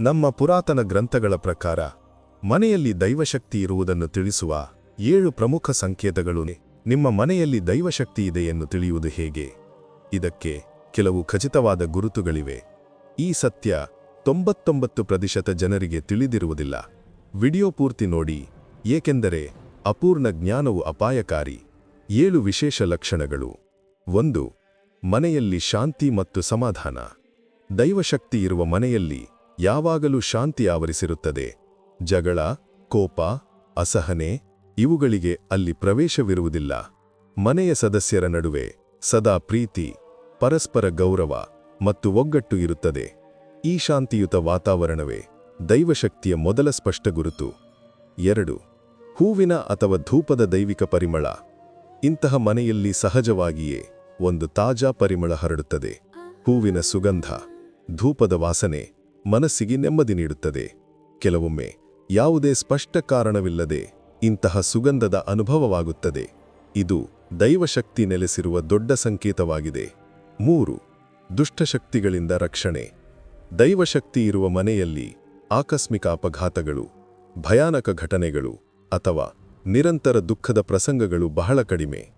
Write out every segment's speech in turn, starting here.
ನಮ್ಮ ಪುರಾತನ ಗ್ರಂಥಗಳ ಪ್ರಕಾರ, ಮನೆಯಲ್ಲಿ ದೈವಶಕ್ತಿ ಇರುವುದನ್ನು ತಿಳಿಸುವ ಏಳು ಪ್ರಮುಖ ಸಂಕೇತಗಳು ನಿಮ್ಮ ಮನೆಯಲ್ಲಿ ದೈವಶಕ್ತಿ ಇದೆಯೆಂದು ತಿಳಿಯುವುದು ಹೇಗೆ? ಇದಕ್ಕೆ ಕೆಲವು ಖಚಿತವಾದ ಗುರುತುಗಳಿವೆ. ಈ ಸತ್ಯ ತೊಂಬತ್ತೊಂಬತ್ತು ಪ್ರತಿಶತ ಜನರಿಗೆ ತಿಳಿದಿರುವುದಿಲ್ಲ. ವಿಡಿಯೋ ಪೂರ್ತಿ ನೋಡಿ. ಏಕೆಂದರೆ ಅಪೂರ್ಣ ಜ್ಞಾನವು ಅಪಾಯಕಾರಿ. ಏಳು ವಿಶೇಷ ಲಕ್ಷಣಗಳು. ಒಂದು, ಮನೆಯಲ್ಲಿ ಶಾಂತಿ ಮತ್ತು ಸಮಾಧಾನ. ದೈವಶಕ್ತಿ ಇರುವ ಮನೆಯಲ್ಲಿ ಯಾವಾಗಲೂ ಶಾಂತಿ ಆವರಿಸಿರುತ್ತದೆ. ಜಗಳ, ಕೋಪ, ಅಸಹನೆ ಇವುಗಳಿಗೆ ಅಲ್ಲಿ ಪ್ರವೇಶವಿರುವುದಿಲ್ಲ. ಮನೆಯ ಸದಸ್ಯರ ನಡುವೆ ಸದಾ ಪ್ರೀತಿ, ಪರಸ್ಪರ ಗೌರವ ಮತ್ತು ಒಗ್ಗಟ್ಟು ಇರುತ್ತದೆ. ಈ ಶಾಂತಿಯುತ ವಾತಾವರಣವೇ ದೈವಶಕ್ತಿಯ ಮೊದಲ ಸ್ಪಷ್ಟ ಗುರುತು. ಎರಡು, ಹೂವಿನ ಅಥವಾ ಧೂಪದ ದೈವಿಕ ಪರಿಮಳ. ಇಂತಹ ಮನೆಯಲ್ಲಿ ಸಹಜವಾಗಿಯೇ ಒಂದು ತಾಜಾ ಪರಿಮಳ ಹರಡುತ್ತದೆ. ಹೂವಿನ ಸುಗಂಧ, ಧೂಪದ ವಾಸನೆ ಮನಸ್ಸಿಗೆ ನೆಮ್ಮದಿ ನೀಡುತ್ತದೆ. ಕೆಲವೊಮ್ಮೆ ಯಾವುದೇ ಸ್ಪಷ್ಟ ಕಾರಣವಿಲ್ಲದೆ ಇಂತಹ ಸುಗಂಧದ ಅನುಭವವಾಗುತ್ತದೆ. ಇದು ದೈವಶಕ್ತಿ ನೆಲೆಸಿರುವ ದೊಡ್ಡ ಸಂಕೇತವಾಗಿದೆ. ಮೂರು, ದುಷ್ಟಶಕ್ತಿಗಳಿಂದ ರಕ್ಷಣೆ. ದೈವಶಕ್ತಿ ಇರುವ ಮನೆಯಲ್ಲಿ ಆಕಸ್ಮಿಕ ಅಪಘಾತಗಳು, ಭಯಾನಕ ಘಟನೆಗಳು ಅಥವಾ ನಿರಂತರ ದುಃಖದ ಪ್ರಸಂಗಗಳು ಬಹಳ ಕಡಿಮೆ.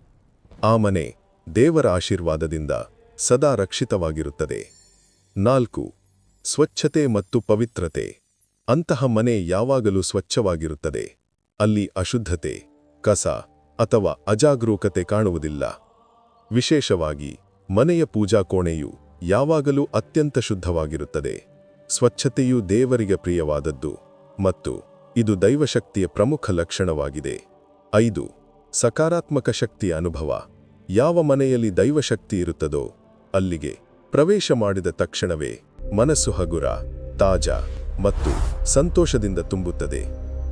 ಆ ಮನೆ ದೇವರ ಆಶೀರ್ವಾದದಿಂದ ಸದಾ ರಕ್ಷಿತವಾಗಿರುತ್ತದೆ. ನಾಲ್ಕು ಸ್ವಚ್ಛತೆ ಮತ್ತು ಪವಿತ್ರತೆ. ಅಂತಹ ಮನೆ ಯಾವಾಗಲೂ ಸ್ವಚ್ಛವಾಗಿರುತ್ತದೆ. ಅಲ್ಲಿ ಅಶುದ್ಧತೆ, ಕಸ ಅಥವಾ ಅಜಾಗರೂಕತೆ ಕಾಣುವುದಿಲ್ಲ. ವಿಶೇಷವಾಗಿ, ಮನೆಯ ಪೂಜಾ ಕೋಣೆಯು ಯಾವಾಗಲೂ ಅತ್ಯಂತ ಶುದ್ಧವಾಗಿರುತ್ತದೆ. ಸ್ವಚ್ಛತೆಯು ದೇವರಿಗೆ ಪ್ರಿಯವಾದದ್ದು ಮತ್ತು ಇದು ದೈವಶಕ್ತಿಯ ಪ್ರಮುಖ ಲಕ್ಷಣವಾಗಿದೆ. ಐದು, ಸಕಾರಾತ್ಮಕ ಶಕ್ತಿಯ ಅನುಭವ. ಯಾವ ಮನೆಯಲ್ಲಿ ದೈವಶಕ್ತಿ ಇರುತ್ತದೋ, ಅಲ್ಲಿಗೆ ಪ್ರವೇಶ ಮಾಡಿದ ತಕ್ಷಣವೇ ಮನಸ್ಸು ಹಗುರ, ತಾಜಾ ಮತ್ತು ಸಂತೋಷದಿಂದ ತುಂಬುತ್ತದೆ.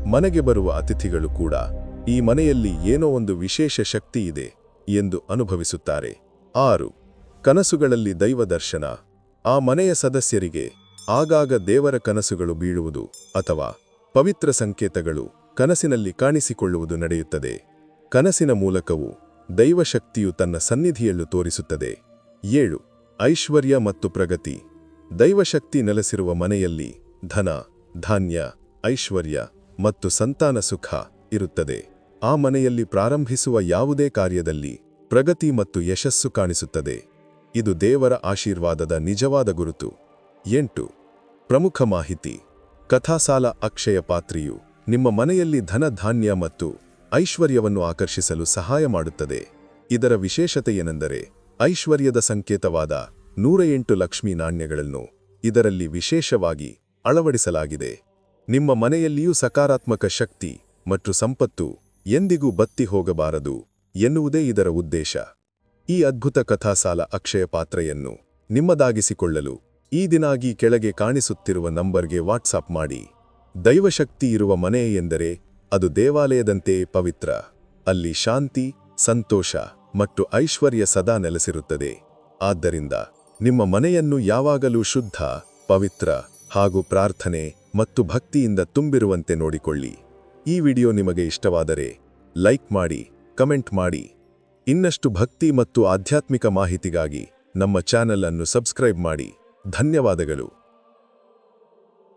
ಮನೆಗೆ ಬರುವ ಅತಿಥಿಗಳು ಕೂಡ, ಈ ಮನೆಯಲ್ಲಿ ಏನೋ ಒಂದು ವಿಶೇಷ ಶಕ್ತಿ ಇದೆ ಎಂದು ಅನುಭವಿಸುತ್ತಾರೆ. ಆರು, ಕನಸುಗಳಲ್ಲಿ ದೈವದರ್ಶನ ಆ ಮನೆಯ ಸದಸ್ಯರಿಗೆ ಆಗಾಗ ದೇವರ ಕನಸುಗಳು ಬೀಳುವುದು ಅಥವಾ ಪವಿತ್ರ ಸಂಕೇತಗಳು ಕನಸಿನಲ್ಲಿ ಕಾಣಿಸಿಕೊಳ್ಳುವುದು ನಡೆಯುತ್ತದೆ. ಕನಸಿನ ಮೂಲಕವೂ ದೈವಶಕ್ತಿಯು ತನ್ನ ಸನ್ನಿಧಿಯಲ್ಲೂ ತೋರಿಸುತ್ತದೆ. ಏಳು, ಐಶ್ವರ್ಯ ಮತ್ತು ಪ್ರಗತಿ. ದೈವಶಕ್ತಿ ನೆಲೆಸಿರುವ ಮನೆಯಲ್ಲಿ ಧನ, ಧಾನ್ಯ, ಐಶ್ವರ್ಯ ಮತ್ತು ಸಂತಾನ ಸುಖ ಇರುತ್ತದೆ. ಆ ಮನೆಯಲ್ಲಿ ಪ್ರಾರಂಭಿಸುವ ಯಾವುದೇ ಕಾರ್ಯದಲ್ಲಿ ಪ್ರಗತಿ ಮತ್ತು ಯಶಸ್ಸು ಕಾಣಿಸುತ್ತದೆ. ಇದು ದೇವರ ಆಶೀರ್ವಾದದ ನಿಜವಾದ ಗುರುತು. ಎಂಟು, ಪ್ರಮುಖ ಮಾಹಿತಿ. ಕಥಾಸಾಲ ಅಕ್ಷಯ ಪಾತ್ರಿಯು ನಿಮ್ಮ ಮನೆಯಲ್ಲಿ ಧನ, ಧಾನ್ಯ ಮತ್ತು ಐಶ್ವರ್ಯವನ್ನು ಆಕರ್ಷಿಸಲು ಸಹಾಯ ಮಾಡುತ್ತದೆ. ಇದರ ವಿಶೇಷತೆ ಏನೆಂದರೆ ಐಶ್ವರ್ಯದ ಸಂಕೇತವಾದ ನೂರ ಎಂಟು ಲಕ್ಷ್ಮೀ ನಾಣ್ಯಗಳನ್ನು ಇದರಲ್ಲಿ ವಿಶೇಷವಾಗಿ ಅಳವಡಿಸಲಾಗಿದೆ. ನಿಮ್ಮ ಮನೆಯಲ್ಲಿಯೂ ಸಕಾರಾತ್ಮಕ ಶಕ್ತಿ ಮತ್ತು ಸಂಪತ್ತು ಎಂದಿಗೂ ಬತ್ತಿ ಹೋಗಬಾರದು ಎನ್ನುವುದೇ ಇದರ ಉದ್ದೇಶ. ಈ ಅದ್ಭುತ ಕಥಾಸಾಲ ಅಕ್ಷಯ ಪಾತ್ರೆಯನ್ನು ನಿಮ್ಮದಾಗಿಸಿಕೊಳ್ಳಲು ಈ ದಿನಾಗಿ ಕೆಳಗೆ ಕಾಣಿಸುತ್ತಿರುವ ನಂಬರ್ಗೆ ವಾಟ್ಸಾಪ್ ಮಾಡಿ. ದೈವಶಕ್ತಿ ಇರುವ ಮನೆ ಎಂದರೆ ಅದು ದೇವಾಲಯದಂತೆ ಪವಿತ್ರ, ಅಲ್ಲಿ ಶಾಂತಿ, ಸಂತೋಷ ಮತ್ತು ಐಶ್ವರ್ಯ ಸದಾ ನೆಲೆಸಿರುತ್ತದೆ. ಆದ್ದರಿಂದ ನಿಮ್ಮ ಮನೆಯನ್ನು ಯಾವಾಗಲೂ ಶುದ್ಧ, ಪವಿತ್ರ ಹಾಗೂ ಪ್ರಾರ್ಥನೆ ಮತ್ತು ಭಕ್ತಿಯಿಂದ ತುಂಬಿರುವಂತೆ ನೋಡಿಕೊಳ್ಳಿ. ಈ ವಿಡಿಯೋ ನಿಮಗೆ ಇಷ್ಟವಾದರೆ ಲೈಕ್ ಮಾಡಿ, ಕಮೆಂಟ್ ಮಾಡಿ. ಇನ್ನಷ್ಟು ಭಕ್ತಿ ಮತ್ತು ಆಧ್ಯಾತ್ಮಿಕ ಮಾಹಿತಿಗಾಗಿ ನಮ್ಮ ಚಾನೆಲ್ ಅನ್ನು ಸಬ್ಸ್ಕ್ರೈಬ್ ಮಾಡಿ. ಧನ್ಯವಾದಗಳು.